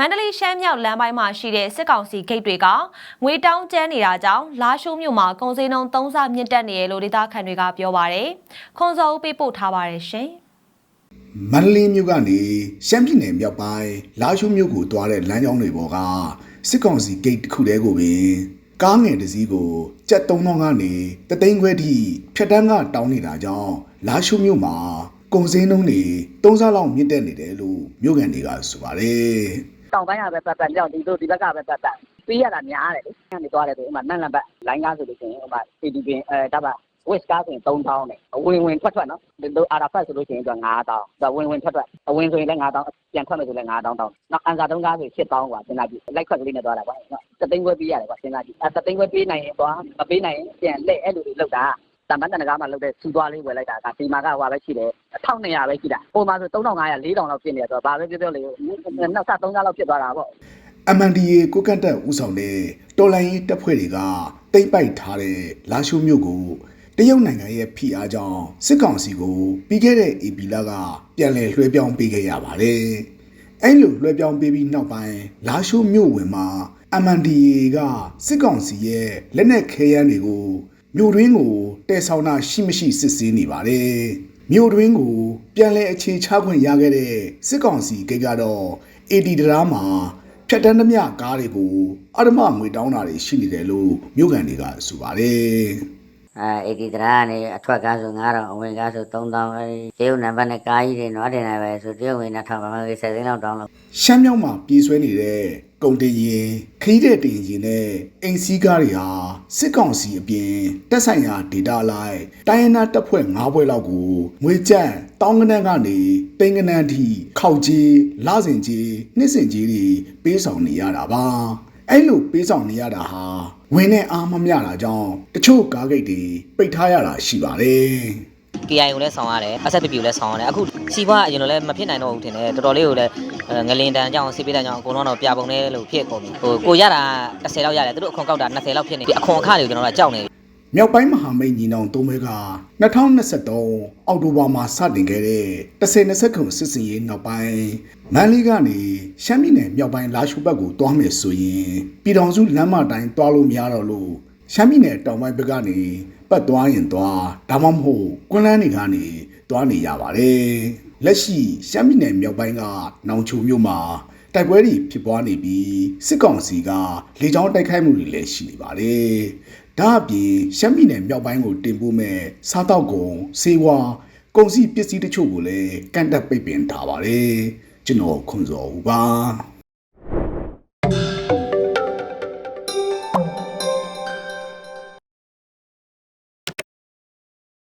မန္တလေးရှမ်းမြောက်လမ်းပိုင်းမှာရှိတဲ့စစ်ကောင်စီဂိတ်တွေကငွေတောင်းကျန်းနေတာကြောင့်လာရှိုးမြို့မှာကုန်စည်နှုန်းသုံးဆမြင့်တက်နေတယ်လို့ဒေသခံတွေကပြောပါတယ်။ခွန်စောဦးပေးပို့ထားပါတယ်ရှင်။မန္တလေးမြို့ကနေရှမ်းပြည်နယ်မြောက်ပိုင်းလာရှိုးမြို့ကိုတွားတဲ့လမ်းကြောင်းတွေပေါ်ကစစ်ကောင်စီဂိတ်တစ်ခုတည်းကိုပင်ကားငယ်တစ်စီးကိုကြက်3000ကနေတသိန်းခွဲထိဖြတ်တန်းကတောင်းနေတာကြောင့်လာရှိုးမြို့မှာကုန်စည်နှုန်းတွေသုံးစားလောက်မြင့်တက်နေတယ်လို့မြို့ကန်တွေကဆိုပါတယ် တောင်ပိုင်းကပဲပတ်ပတ်ကြောက်ဒီတို့ဒီဘက်ကပဲပတ်ပတ်ပေးရတာများတယ်လေ။ညနေသွားတယ်ဆိုဥမာနန့်လန်ဘက်လိုင်းကားဆိုလို့ရှိရင်ဥမာ ADP အဲဒါပါ West ကားဆိုရင်3000နဲ့အဝင်ဝင်ထွက်ထွက်နော်ဒီလို Arafat ဆိုလို့ရှိရင်တော့9000ဒါဝင်ဝင်ထွက်ထွက်အဝင်ဆိုရင်လည်း9000ပြန်ထွက်မယ်ဆိုလည်း9000တောင်းနောက်အန်စာတုံးကားဆို8000กว่าစဉ်းစားကြည့်လိုက်ခွက်ကလေးနဲ့သွားတာကွာနော်တသိန်းခွဲပေးရတယ်ကွာစဉ်းစားကြည့်အဲတသိန်းခွဲပေးနိုင်ရင်သွားမပေးနိုင်ရင်ပြန်လက်အဲ့လိုတွေလောက်တာ တမန်တန်ကားမှာလောက်တဲ့စီသွားလေးဝယ်လိုက်တာကဒီမှာကဟိုပဲရှိတယ်1200ပဲရှိတာပုံမှန်ဆို3500 4000လောက်ဖြစ်နေတယ်ဆိုတော့ဘာပဲပြောပြောလေနောက်ဆက်3000လောက်ဖြစ်သွားတာပေါ့ MNDA ကိုကန့်တက်ဦးဆောင်တဲ့တော်လိုင်းရေးတပ်ဖွဲ့တွေကတိမ့်ပိုက်ထားတဲ့လာရှိုးမြို့ကိုတရုတ်နိုင်ငံရဲ့ဖိအားကြောင့်စစ်ကောင်စီကိုပြီးခဲ့တဲ့ AP လကပြန်လည်လွှဲပြောင်းပေးခဲ့ရပါတယ်။အဲ့လိုလွှဲပြောင်းပေးပြီးနောက်ပိုင်းလာရှိုးမြို့ဝင်မှာ MNDA ကစစ်ကောင်စီရဲ့လက်နက်ခဲယမ်းတွေကို မြို့တွင်းကိုတည်ဆောင်တာရှိမရှိစစ်ဆေးနေပါတယ်။မြို့တွင်းကိုပြန်လည်အခြေချခွင့်ရခဲ့တဲ့စစ်ကောင်စီဂိတ်ကတော့ AD ဒရာမှာဖြတ်တန်းသမျှကားတွေကိုအဓမ္မငွေတောင်းတာတွေရှိနေတယ်လို့မြို့ကန်တွေကဆိုပါတယ် အဲအေဒီတရာကနေအထွက်ကားဆို9000အဝင်ကားဆို3000အဲဒီတရုတ်နံပါတ်နဲ့ကားကြီးတွေနွားတင်နေပဲဆိုတရုတ်ဝင်2000ဘာမှမဆက်သိန်းလောက်တောင်းလို့။ရှမ်းမြောက်မှာပြေးဆွဲနေတဲ့ကုန်တင်ရင်ခရီးတဲ့တင်ရင်နဲ့အိမ်စီးကားတွေဟာစစ်ကောင်စီအပြင်တက်ဆိုင်ရာဒေတာလိုက်တိုင်းရင်းသားတပ်ဖွဲ့၅ဘွဲလောက်ကိုငွေကြက်တောင်းကနန်းကနေတိန်ကနန်းထိခောက်ကြီးလစင်ကြီးနှစ်စင်ကြီးတွေပေးဆောင်နေရတာပါ။ အဲ့လိုပေးဆောင်နေရတာဟာဝင်နဲ့အားမမျှတာကြောင့်တချို့ကားဂိတ်တွေပိတ်ထားရတာရှိပါတယ်။ KI ကိုလည်းဆောင်းရတယ် SFP ကိုလည်းဆောင်းရတယ်အခုစီဘွားအရင်လိုလည်းမဖြစ်နိုင်တော့ဘူးထင်တယ်တော်တော်လေးကိုလည်းအဲငလင်တန်ကြောင့်ဆေးပေးတန်ကြောင့်အကုန်လုံးတော့ပြပုံနဲ့လို့ဖြစ်ကုန်ပြီဟိုကိုရတာ10လောက်ရတယ်သူတို့အခွန်ကောက်တာ20လောက်ဖြစ်နေပြီအခွန်အခတွေကိုကျွန်တော်တို့ကြောက်နေပြီ မြောက်ပိုင်းမဟာမိတ်ညီနောင်သုံးဘဲက2023အောက်တိုဘာမှာစတင်ခဲ့တဲ့10-20ခုစစ်စင်ရေးနောက်ပိုင်းမန္တလေးကနေရှမ်းပြည်နယ်မြောက်ပိုင်းလာရှုဘက်ကိုတွားမယ်ဆိုရင်ပြည်တော်စုလမ်းမတိုင်းတွားလို့မရတော့လို့ရှမ်းပြည်နယ်တောင်ပိုင်းဘက်ကနေပတ်သွားရင်သွားဒါမှမဟုတ်ကွန်းလန်းတွေကနေတွားနေရပါတယ်လက်ရှိရှမ်းပြည်နယ်မြောက်ပိုင်းကနောင်ချိုမြို့မှာတိုက်ပွဲတွေဖြစ်ပွားနေပြီးစစ်ကောင်စီကလေကြောင်းတိုက်ခိုက်မှုတွေလည်းရှိနေပါတယ်။ ဒါအပြင်ရှမ်းပြည်နယ်မြောက်ပိုင်းကိုတင်ပို့မဲ့စားတောက်ကုန်စေဝါကုန်စည်ပစ္စည်းတချို့ကိုလည်းကန့်တက်ပိတ်ပင်ထားပါတယ်။ကျွန်တော်ခွန်စော်ဦးပါ။